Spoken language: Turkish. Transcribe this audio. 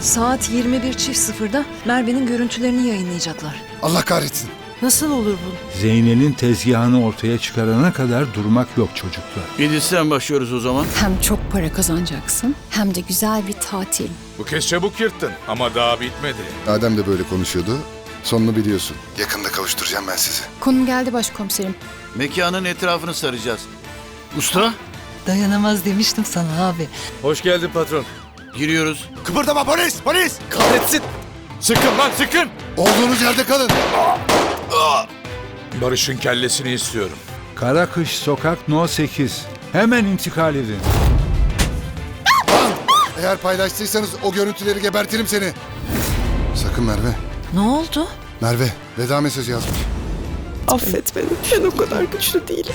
Saat 21.00'da Merve'nin görüntülerini yayınlayacaklar. Allah kahretsin. Nasıl olur bu? Zeynel'in tezgahını ortaya çıkarana kadar durmak yok çocuklar. Edis'ten başlıyoruz o zaman. Hem çok para kazanacaksın hem de güzel bir tatil. Bu kez çabuk yırttın ama daha bitmedi. Adem de böyle konuşuyordu. Sonunu biliyorsun. Yakında kavuşturacağım ben sizi. Konum geldi başkomiserim. Mekanın etrafını saracağız. Usta, Dayanamaz demiştim sana abi. Hoş geldin patron. Giriyoruz. Kıpırdama polis polis. Kahretsin. Sıkın lan sıkın. Olduğunuz yerde kalın. Barış'ın kellesini istiyorum. Karakış Sokak No 8. Hemen intikal edin. Eğer paylaştıysanız o görüntüleri gebertirim seni. Sakın Merve. Ne oldu? Merve veda mesajı yazmış. Affet beni. Ben o kadar güçlü değilim.